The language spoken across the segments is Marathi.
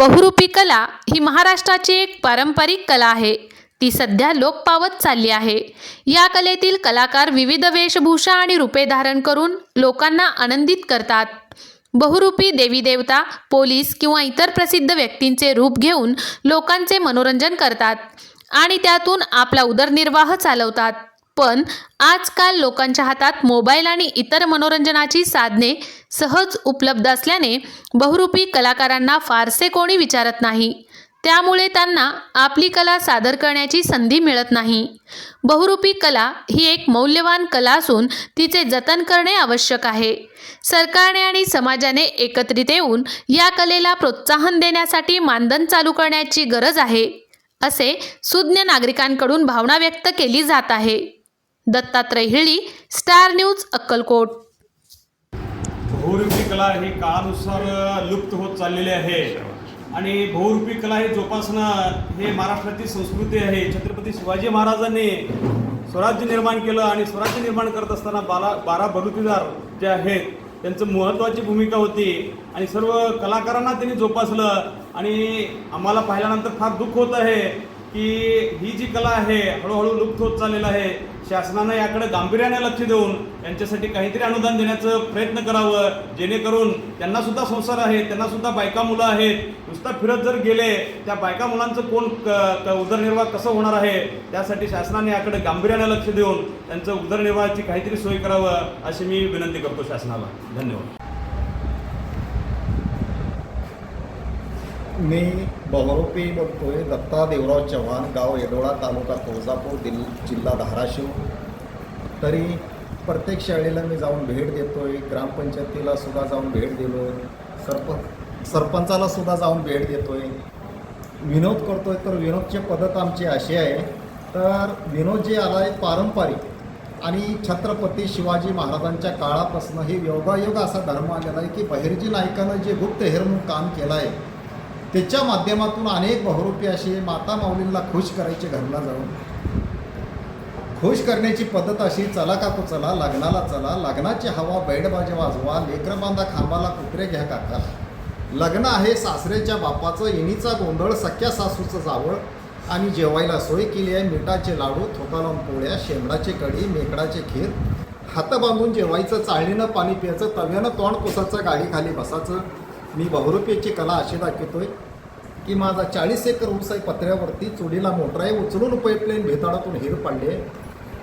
बहुरूपी कला ही महाराष्ट्राची एक पारंपरिक कला आहे. ती सध्या लोप पावत चालली आहे. या कलेतील कलाकार विविध वेशभूषा आणि रूपे धारण करून लोकांना आनंदित करतात. बहुरूपी देवी देवता पोलीस किंवा इतर प्रसिद्ध व्यक्तींचे रूप घेऊन लोकांचे मनोरंजन करतात आणि त्यातून आपला उदरनिर्वाह चालवतात. पण आजकाल लोकांच्या हातात मोबाईल आणि इतर मनोरंजनाची साधने सहज उपलब्ध असल्याने बहुरूपी कलाकारांना फारसे कोणी विचारत नाही. त्यामुळे त्यांना आपली कला सादर करण्याची संधी मिळत नाही. बहुरूपी कला ही एक मौल्यवान कला असून तिचे जतन करणे आवश्यक आहे. सरकारने आणि समाजाने एकत्रित येऊन या कलेला प्रोत्साहन देण्यासाठी मानधन चालू करण्याची गरज आहे असे सुज्ञ नागरिकांकडून भावना व्यक्त केली जात आहे. Dattatray हिळी star news Akkalkot. बहुरूपी कला ही काळानुसार लुप्त होत चाललेली आहे. आणि बहुरूपी कला ही जोपासणं हे महाराष्ट्राची संस्कृती आहे. छत्रपती शिवाजी महाराजांनी स्वराज्य निर्माण केलं आणि स्वराज्य निर्माण करत असताना बारा बारा बलुतेदार जे आहेत त्यांचं महत्त्वाची भूमिका होती. आणि सर्व कलाकारांना त्यांनी जोपासलं. आणि आम्हाला पाहिल्यानंतर फार दुःख होत आहे. की ही जी कला आहे हळूहळू लुप्त होत चाललेलं आहे शासनानं याकडे गांभीर्याने लक्ष देऊन यांच्यासाठी काहीतरी अनुदान देण्याचं प्रयत्न करावं जेणेकरून त्यांना सुद्धा संसार आहे त्यांना सुद्धा बायका मुलं आहेत. नुसता फिरत जर गेले त्या बायका मुलांचं कोण क क- उदरनिर्वाह कसं होणार आहे? त्यासाठी शासनाने याकडे गांभीर्याने लक्ष देऊन त्यांचं उदरनिर्वाहाची काहीतरी सोय करावं अशी मी विनंती करतो शासनाला. धन्यवाद. मी बहुरूपी आहे दत्ता देवराव चव्हाण गाव येडोळा तालुका तुळजापूर दिल जिल्हा धाराशिव. तरी प्रत्येक शाळेला मी जाऊन भेट देतो आहे ग्रामपंचायतीला सुद्धा जाऊन भेट दिलो सरप सरपंचाला सुद्धा जाऊन भेट देतो आहे विनोद करतो आहे तर विनोदची पद्धत आमची अशी आहे. तर विनोद जे आला आहे पारंपरिक आणि छत्रपती शिवाजी महाराजांच्या काळापासून हे योगायोग असा धर्म आलेला आहे की बहिर्जी नायकानं जे गुप्त हेरमून काम केलं आहे त्याच्या माध्यमातून अनेक बहुरूपी असे माता माऊलींना खुश करायचे घरला जाऊन. खुश करण्याची पद्धत अशी चला काकू चला लग्नाला चला लग्नाची हवा बैडबाजे वाजवा लेकरं बांधा खांबाला कुत्रे घ्या काका लग्न आहे सासरेच्या बापाचं इणीचा गोंधळ सख्या सासूचं जावळ आणि जेवायला सोय केली आहे मिठाचे लाडू थोकालावून पोळ्या शेंबडाचे कढी मेकडाचे खीर. हात बांधून जेवायचं चाळणीनं पाणी प्यायचं तव्यानं तोंड पुसायचं गाडीखाली बसायचं. मी बहुरूपीची कला अशी दाखवतोय की माझा चाळीस एकर ऊस आहे पत्र्यावरती चुलीला मोटर आहे उचलून पाईपलाईन भेताळातून हिर पाडले.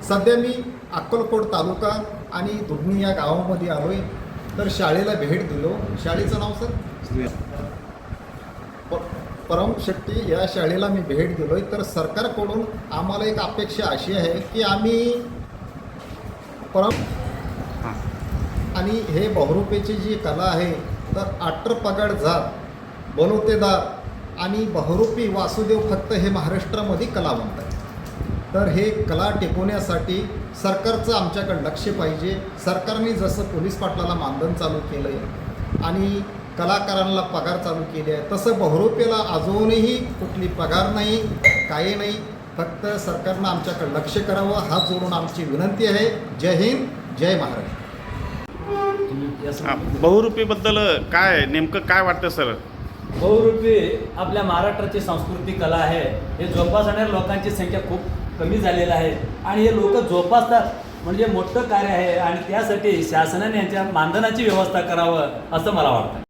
सध्या मी अक्कलकोट तालुका आणि दुधनी या गावामध्ये आलो आहे तर शाळेला भेट दिलो. शाळेचं नाव सर? प- परम शेट्टी या शाळेला मी भेट दिलोय. तर सरकारकडून आम्हाला एक अपेक्षा अशी आहे की आम्ही परम आणि हे बहुरूपेची जी कला आहे तर अट्टर पगड बलोतेदार आणि बहुरूपी वासुदेव फक्त हे महाराष्ट्रामध्ये कलावंत आहे तर हे कला टिकवण्यासाठी सरकारचं आमच्याकडं लक्ष पाहिजे. सरकारने जसं पोलीस पाटलाला मानधन चालू केलं आहे आणि कलाकारांना पगार चालू केले आहे तसं बहुरूपेला अजूनही कुठली पगार नाही काही नाही. फक्त सरकारनं आमच्याकडं लक्ष करावं हात जोडून आमची विनंती आहे. जय हिंद जय महाराष्ट्र. बहुरूपीबद्दल काय नेमकं काय वाटतं सर? बहुरूपी आपल्या महाराष्ट्राची सांस्कृतिक कला आहे. हे जोपासणाऱ्या लोकांची संख्या खूप कमी झालेली आहे. आणि हे लोक जोपासतात म्हणजे मोठं कार्य आहे. आणि त्यासाठी शासनाने यांच्या मानधनाची व्यवस्था करावं असं मला वाटतं.